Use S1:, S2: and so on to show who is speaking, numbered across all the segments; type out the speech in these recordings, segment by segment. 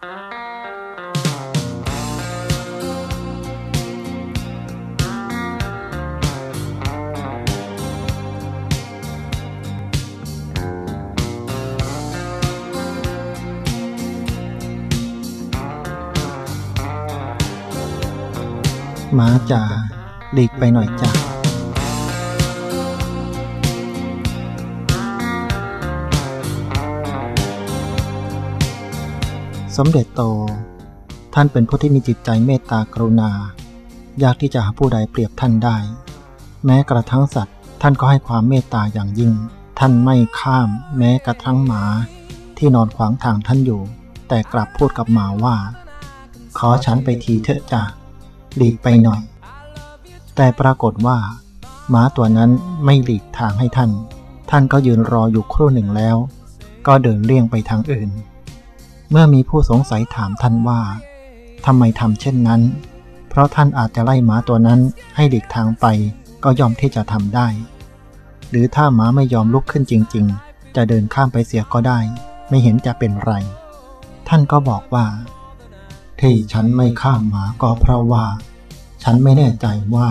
S1: มาจ๋าหลีกไปหน่อยจ้ะ สมเด็จโต ท่านเป็นผู้ที่มีจิตใจเมตตากรุณา ยากที่จะหาผู้ใดเปรียบท่านได้ แม้กระทั่งสัตว์ ท่านก็ให้ความเมตตาอย่างยิ่ง ท่านไม่ข้าม แม้กระทั่งหมา ที่นอนขวางทางท่านอยู่ แต่กลับพูดกับหมาว่า ขอฉันไปทีเถอะจ้ะหลีกไปหน่อย แต่ปรากฏว่าหมาตัวนั้นไม่หลีกทางให้ท่าน ท่านก็ยืนรออยู่ครู่หนึ่งแล้ว ก็เดินเลี่ยงไปทางอื่น เมื่อมีผู้สงสัยถามท่านว่าทำไมทำเช่นนั้น เพราะท่านอาจจะไล่หมาตัวนั้นให้หลีกทางไปก็ยอมที่จะทำได้ หรือถ้าหมาไม่ยอมลุกขึ้นจริง ๆ จะเดินข้ามไปเสียก็ได้ ไม่เห็นจะเป็นไร ท่านก็บอกว่า ที่ฉันไม่ข้ามหมาก็เพราะว่า ฉันไม่แน่ใจว่า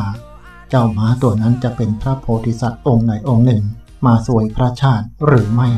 S1: เจ้าหมาตัวนั้นจะเป็นพระโพธิสัตว์องค์ไหนองค์หนึ่ง มาสวยพระชาติหรือไม่